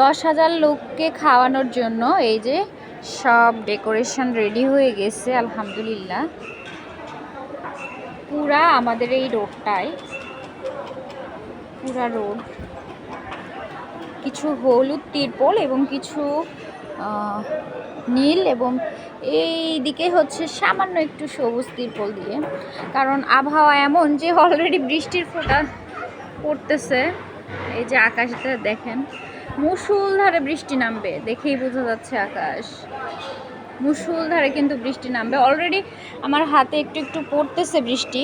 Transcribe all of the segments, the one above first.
দশ হাজার লোককে খাওয়ানোর জন্য এই যে সব ডেকোরেশন রেডি হয়ে গেছে, আলহামদুলিল্লাহ। পুরা আমাদের এই রোডটায় পুরা রোড। কিছু হলুদ তিরপল এবং কিছু নীল এবং এই দিকে হচ্ছে সামান্য একটু সবুজ তিরপল দিয়ে। কারণ আবহাওয়া এমন যে অলরেডি বৃষ্টির ফোঁটা পড়তেছে। এই যে আকাশটা দেখেন মুসুলধারে বৃষ্টি নামবে, দেখেই বোঝা যাচ্ছে আকাশ। মুসুলধারে কিন্তু বৃষ্টি নামবে। অলরেডি আমার হাতে একটু একটু পড়তেছে বৃষ্টি।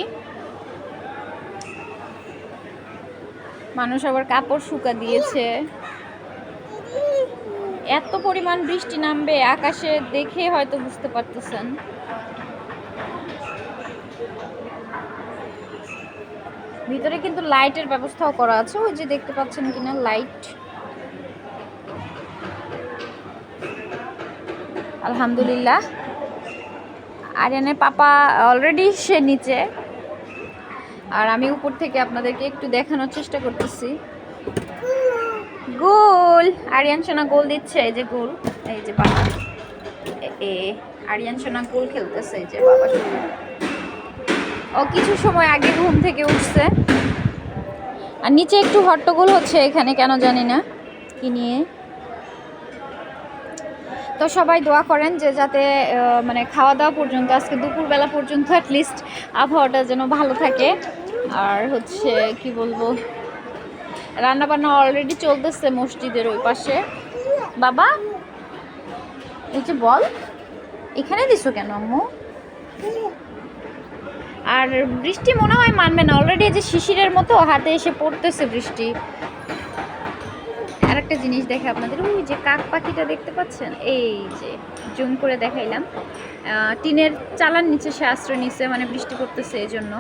মানুষ আবার কাপড় শুকা দিয়েছে। এত পরিমাণ বৃষ্টি নামবে, আকাশে দেখে হয়তো বুঝতে পারতেছেন। ভিতরে কিন্তু লাইটের ব্যবস্থাও করা আছে। ওই যে দেখতে পাচ্ছেন কিনা লাইট। আলহামদুলিল্লাহ। আরিয়ানের পাপা অলরেডি সে নিচে। আর আমি উপর থেকে আপনাদেরকে একটু দেখানোর চেষ্টা করতেছি। গোল! আরিয়ান সোনা গোল দিচ্ছে, এই যে গোল। এই যে বাবা এ- আরিয়ান সোনা গোল খেলতেছে, এই যে বাবা ও কিছু সময় আগে ঘুম থেকে উঠছে। আর নিচে একটু হট্টগোল হচ্ছে এখানে, কেন জানি না। কি নিয়ে? তো সবাই দোয়া করেন যে যাতে মানে খাওয়া দাওয়া পর্যন্ত, আজকে দুপুরবেলা পর্যন্ত অ্যাটলিস্ট আবহাওয়াটা যেন ভালো থাকে। আর হচ্ছে, কি বলব? রান্না বান্না অলরেডি চলতেছে মসজিদের ওই পাশে। বাবা, এই যে বল, এখানে দিছো কেন আম্মু? আর বৃষ্টি মনে হয় মানবে না। অলরেডি যে শিশিরের মতো হাতে এসে পড়তেছে বৃষ্টি। আর একটা জিনিস দেখে আপনাদের, ওই যে কাক পাখিটা দেখতে পাচ্ছেন? এই যে, জুম করে দেখাইলাম। টিনের চালার নিচে সে আশ্রয় নিচ্ছে মানে বৃষ্টি পড়তেছে এই জন্য